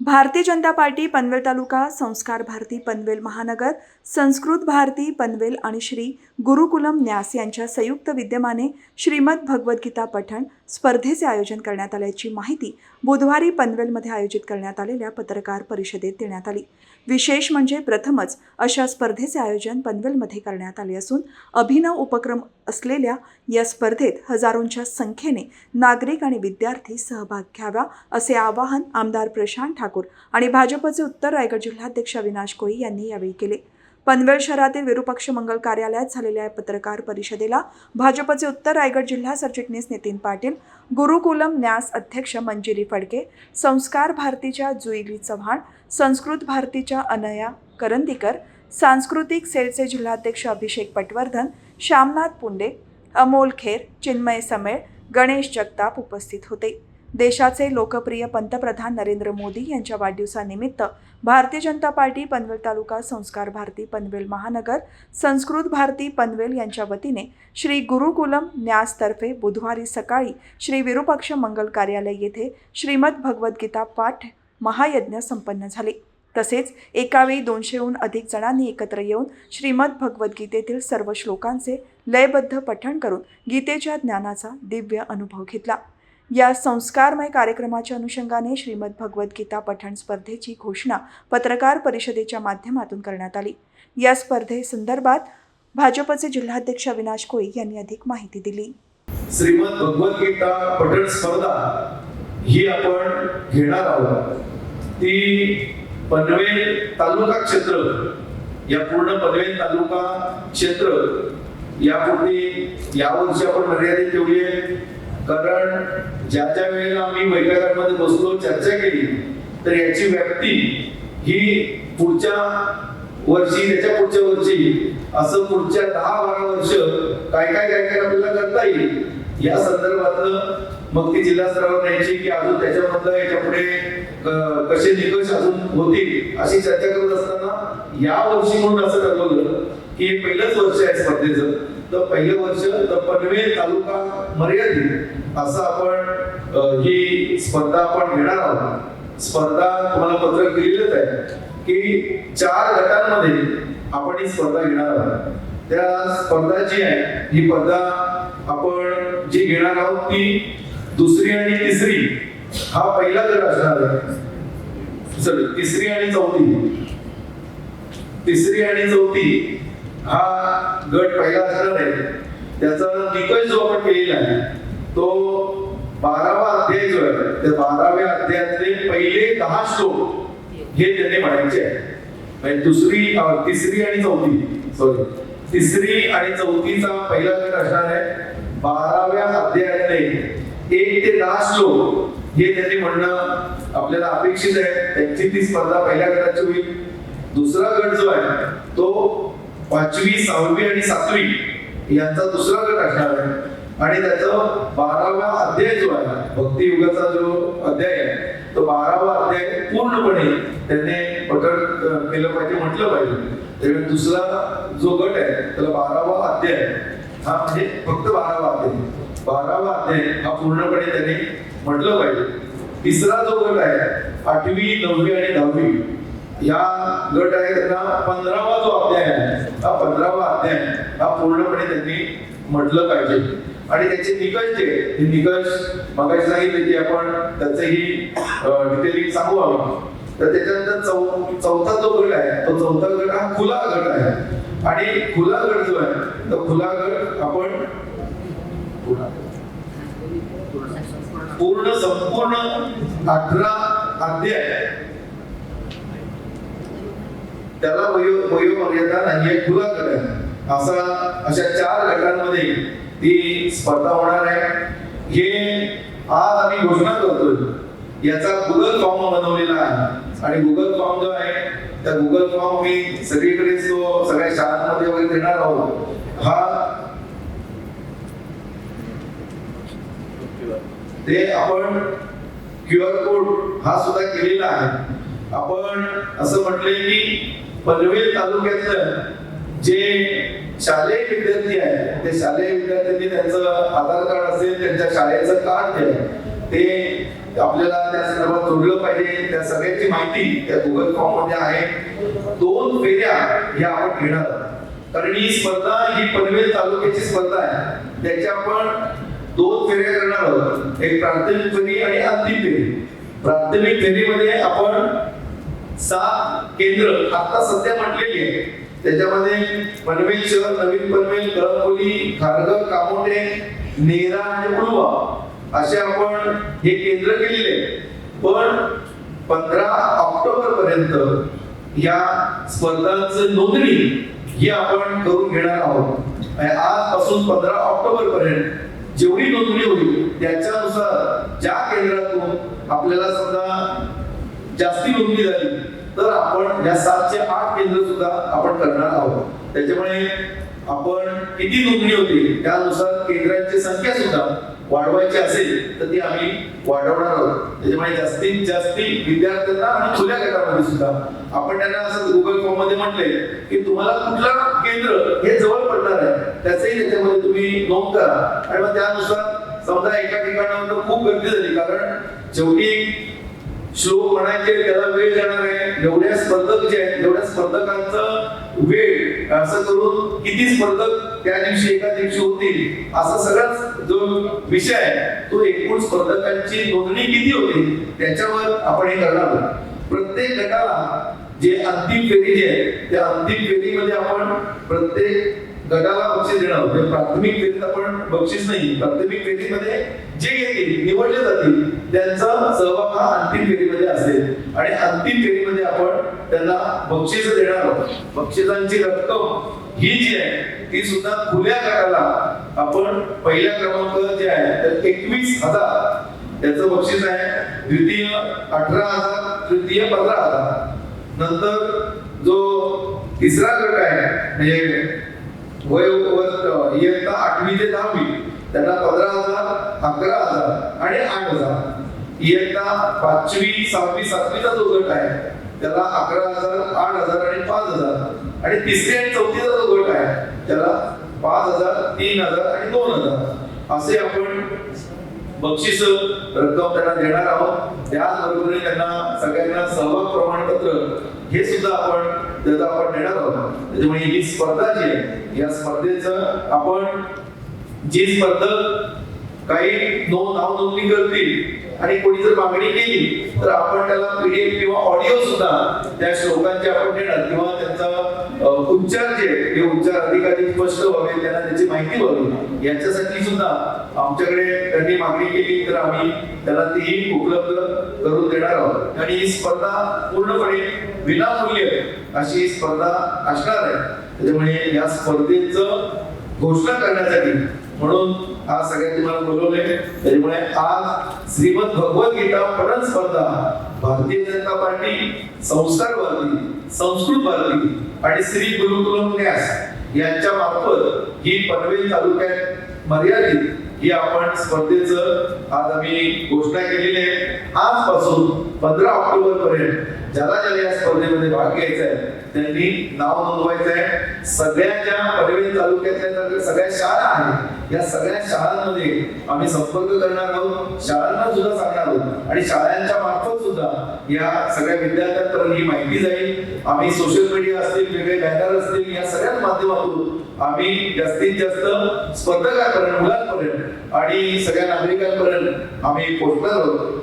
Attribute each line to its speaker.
Speaker 1: Bharatiya Janata party Panvel तालुका संस्कार भारती पनवेल महानगर संस्कृत भारती पनवेल आणि श्री गुरुकुलम न्यास यांच्या संयुक्त विद्यमाने श्रीमद भगवद्गीता पठण स्पर्धेचे आयोजन करण्यात आल्याची माहिती बुधवारी पनवेलमध्ये आयोजित करण्यात आलेल्या पत्रकार परिषदेत देण्यात आली. विशेष म्हणजे प्रथमच अशा स्पर्धेचे आयोजन पनवेलमध्ये करण्यात आले असून अभिनव उपक्रम असलेल्या या स्पर्धेत हजारोंच्या संख्येने नागरिक आणि विद्यार्थी सहभाग घ्यावा असे आवाहन आमदार प्रशांत ठाकूर आणि भाजपचे उत्तर रायगड जिल्हाध्यक्ष अविनाश कोळी यांनी यावेळी केले. पनवेल शहरातील विरुपक्ष मंगल कार्यालयात झालेल्या या पत्रकार परिषदेला भाजपचे उत्तर रायगड जिल्हा सरचिटणीस नितीन पाटील गुरुकुलम न्यास अध्यक्ष मंजिरी फडके संस्कार भारतीच्या जुईली चव्हाण संस्कृत भारतीच्या अनया करंदीकर सांस्कृतिक सेलचे जिल्हाध्यक्ष अभिषेक पटवर्धन श्यामनाथ पुंडे अमोल खेर चिन्मय समेळ गणेश जगताप उपस्थित होते. देशाचे लोकप्रिय पंतप्रधान नरेंद्र मोदी यांच्या वाढदिवसानिमित्त भारतीय जनता पार्टी पनवेल तालुका संस्कार भारती पनवेल महानगर संस्कृत भारती पनवेल यांच्या वतीने श्री गुरुकुलम न्यासतर्फे बुधवारी सकाळी श्री विरुपक्ष मंगल कार्यालय येथे श्रीमद भगवद्गीता पाठ महायज्ञ संपन्न झाले. तसेच एकावेळी दोनशेहून अधिक जणांनी एकत्र येऊन श्रीमद भगवद्गीतेतील सर्व श्लोकांचे लयबद्ध पठण करून गीतेच्या ज्ञानाचा दिव्य अनुभव घेतला. या संस्कारमय कार्यक्रमाच्या अनुषंगाने श्रीमद भगवद्गीता पठण स्पर्धेची घोषणा पत्रकार परिषदेच्या माध्यमातून करण्यात आली. या स्पर्धेसंदर्भात भाजपचे जिल्हाध्यक्ष अविनाश कोळी यांनी अधिक माहिती दिली.
Speaker 2: श्रीमद भगवद्गीता पठण स्पर्धा ही आपण घेणार आहोत. ती पनवेल तालुका क्षेत्र या पूर्ण पनवेल तालुका क्षेत्र यापूर्वी यावर्षी आपण मर्यादित ठेवली आहे. कारण ज्या ज्या वेळेला आम्ही बैठकांमध्ये बसलो चर्चा केली तर याची व्याप्ती ही पुढच्या वर्षी त्याच्या पुढच्या वर्षी असं पुढच्या दहा बारा वर्ष काय काय काय काय आपल्याला करता येईल या संदर्भातलं मग ती जिल्हा स्तरावर न्यायची की अजून त्याच्यामधलं याच्यापुढे कसे निकष अजून होतील अशी चर्चा करत असताना या वर्षी म्हणून असं ठरवलं की हे पहिलंच वर्ष आहे स्पर्धेचं. तर पहिलं वर्ष तर पनवेल तालुका मर्यादित असं आपण ही स्पर्धा आपण घेणार आहोत. स्पर्धा तुम्हाला पत्रक दिलेलंच आहे की चार गटांमध्ये आपण ही स्पर्धा घेणार आहोत. त्या स्पर्धा जी आहे ही स्पर्धा आपण जी घेणार आहोत ती दुसरी आणि तिसरी हा पहिला गट असणार आहे. सॉरी तिसरी आणि चौथी. तिसरी आणि चौथी हा गट पहिला असणार आहे त्याचा निकष जो आपण केलेला आहे तो बारावा अध्याय जो आहे त्या बाराव्या अध्यायातले पहिले दहा श्लोक हे त्यांनी म्हणायचे आहे म्हणजे दुसरी तिसरी आणि चौथी सॉरी तिसरी आणि चौथीचा पहिला गट असणार आहे. बाराव्या अध्यायातले एक ते दहा श्लोक हे त्यांनी म्हणणं आपल्याला अपेक्षित आहे. त्यांची ती स्पर्धा पहिल्या गटाची होईल. दुसरा गट जो आहे तो पाचवी सहावी आणि सातवी यांचा दुसरा गट असणार आहे. आणि त्याचं बारावा अध्याय जो आहे भक्ती युगाचा जो अध्याय आहे तो बारावा अध्याय पूर्णपणे त्याने पठण केलं पाहिजे म्हटलं पाहिजे. त्यावेळी दुसरा जो गट आहे त्याला बारावा अध्याय हा म्हणजे फक्त बारावा अध्याय. बारावा अध्याय हा पूर्णपणे त्याने म्हटलं पाहिजे. तिसरा जो गट आहे आठवी नववी आणि दहावी या गट आहे त्यांना पंधरावा जो अध्याय आहे हा पंधरावा अध्याय हा पूर्णपणे त्यांनी म्हटलं पाहिजे. आणि त्याचे निकष जे आहे, ते निकष मगाशी सांगितले की आपण त्याचंही डिटेलिंग सांगू आपण. तर त्याच्यानंतर चौ चौथा जो गट आहे तो चौथा गट हा खुला गट आहे. आणि खुला गट जो आहे तो खुला गट आपण पूर्ण संपूर्ण अठरा अध्याय त्याला वयो वयोमर्यादा नाही आहे खुला गट असा अशा चार गटांमध्ये ती स्पर्धा होणार आहे. हे आज आम्ही घोषणा करतोय. याचा गुगल फॉर्म बनवलेला आहे. आणि गुगल फॉर्म जो आहे त्या गुगल फॉर्म मी सगळीकडे तो सगळ्या शाळांमध्ये वगैरे देणार आहोत. हा ते आपण क्यू आर कोड हा सुद्धा केलेला आहे. आपण असं म्हटलंय की पनवेल तालुक्यातलं जे शालेय विद्यार्थी आहेत ते शालेय विद्यार्थ्यांनी त्यांचं आधार कार्ड असेल त्यांच्या शाळेचं कार्ड जे आहे, ते आपल्याला त्या संदर्भात जोडलं पाहिजे. त्या सगळ्याची माहिती त्या गुगल फॉर्ममध्ये आहे. दोन फेऱ्या ह्या आपण घेणार कारण ही स्पर्धा ही पनवेल तालुक्याची स्पर्धा आहे. त्याच्या आपण दोन फेऱ्या करणार आहोत. एक प्राथमिक फेरी आणि अंतिम फेरी. प्राथमिक फेरीमध्ये आपण सात केंद्र आता सध्या म्हटलेली आहे त्याच्यामध्ये पनवेल शहर नवीन पनवेल कळंबोली खारघर कामोटे नेरा आणि पुलवा असे आपण हे केंद्र केलेले आहे. पण पंधरा ऑक्टोबर पर्यंत या स्पर्धांचं नोंदणी ही आपण करून घेणार आहोत आणि आजपासून पंधरा ऑक्टोबर पर्यंत जेवढी नोंदणी होईल त्याच्यानुसार ज्या केंद्रातून आपल्याला समजा जास्ती नोंदणी झाली तर आपण या सातशे आठ केंद्र सुद्धा आपण करणार आहोत. त्याच्यामुळे आपण किती नोंदणी होती त्यानुसार केंद्रांची संख्या सुद्धा वाढवायची असेल तर ती आम्ही वाढवणार आहोत. त्याच्यामुळे जास्तीत जास्ती विद्यार्थ्यांना आणि खुल्या गटामध्ये सुद्धा आपण त्यांना असं गुगल फॉर्ममध्ये म्हटले की तुम्हाला कुठलं केंद्र हे जवळ पडणार आहे त्याचंही त्याच्यामध्ये तुम्ही नोंद करा. आणि मग त्यानुसार समजा एका ठिकाणावर खूप गर्दी झाली कारण शेवटी श्लोक म्हणायचे त्याला वेळ जाणार आहे. एवढ्या स्पर्धक जे आहेत एवढ्या स्पर्धकांचं वेळ असं करून किती स्पर्धक त्या दिवशी एका दिवशी होतील असा सगळाच जो विषय आहे तो एकूण स्पर्धकांची नोंदणी किती होती त्याच्यावर आपण हे करणार आहोत. प्रत्येक गटाला जे अंतिम फेरी जी आहे त्या अंतिम फेरीमध्ये आपण प्रत्येक गटाला बक्षीस देणं म्हणजे प्राथमिक फेरीत आपण बक्षीस नाही प्राथमिक फेरीमध्ये जे येतील निवडले जातील त्यांचा सहभाग हा अंतिम फेरीमध्ये असेल. आणि अंतिम फेरीमध्ये आपण त्यांना बक्षीस देणार आहोत. बक्षिसांची रक्कम ही जी आहे ती सुद्धा खुल्या गटाला आपण पहिल्या क्रमांक जे आहे तर एकवीस हजार त्याचं बक्षीस आहे. द्वितीय अठरा हजार तृतीय पंधरा हजार. नंतर जो तिसरा गट आहे म्हणजे वय इयत्ता आठवी ते दहावी. त्यांना पंधरा हजार अकरा हजार आणि आठ हजार. इयत्ता पाचवी सहावी सातवीचा जो गट आहे त्याला अकरा हजार आठ हजार आणि पाच हजार. आणि तिसरी आणि चौथीचा जो गट आहे त्याला पाच हजार तीन हजार आणि दोन हजार. असे आपण बक्षीस रक्कम त्यांना देणार आहोत. त्याचबरोबर त्यांना सगळ्यांना सहभाग प्रमाणपत्र हे सुद्धा आपण त्याचा आपण देणार आहोत. त्याच्यामुळे ही स्पर्धा जी आहे या स्पर्धेचं आपण जी स्पर्धक काही नोंद नाव नोंदणी करतील आणि कोणी जर मागणी केली तर आपण त्याला पीडीएफ किंवा ऑडिओ सुद्धा त्या श्लोकांचे आपण देणार. किंवा त्यांचा उच्चार जे आहे, ते उच्चार अधिकाधिक स्पष्ट व्हावे त्यांना त्याची माहिती व्हावी. याच्यासाठी सुद्धा आमच्याकडे त्यांनी मागणी केली तर आम्ही त्याला तीही उपलब्ध करून देणार आहोत. आणि ही स्पर्धा पूर्णपणे विनामूल्य अशी स्पर्धा असणार आहे. त्याच्यामुळे या स्पर्धेचं घोषणा करण्यासाठी. म्हणून आज सगळ्यांनी मला बोलवले. त्याच्यामुळे आज श्रीमद भगवद्गीता पठण स्पर्धा भारतीय जनता पार्टी संस्कार भारती संस्कृत भारती आणि श्री गुरुकुलम न्यास यांच्या मार्फत ही पनवेल तालुक्यात मर्यादित ही आपण स्पर्धेचं आज आम्ही घोषणा केलेली आहे. आजपासून पंधरा ऑक्टोबर पर्यंत ज्याला ज्याला या स्पर्धेमध्ये भाग घ्यायचा आहे त्यांनी नाव नोंदवायचं आहे सगळ्याच्या तालुक्यातल्या सगळ्या शाळा आहेत. या सगळ्या शाळांमध्ये आम्ही संपर्क करणार आहोत. शाळांना सुद्धा सांगणार आहोत. आणि शाळांच्या मार्फत सुद्धा या सगळ्या विद्यार्थ्यांपर्यंत ही माहिती जाईल. आम्ही सोशल मीडिया असतील वेगळे बॅनर असतील या सगळ्याच माध्यमातून आम्ही जास्तीत जास्त स्पर्धकांपर्यंत मुलांपर्यंत आणि सगळ्या नागरिकांपर्यंत आम्ही पोहोचणार आहोत.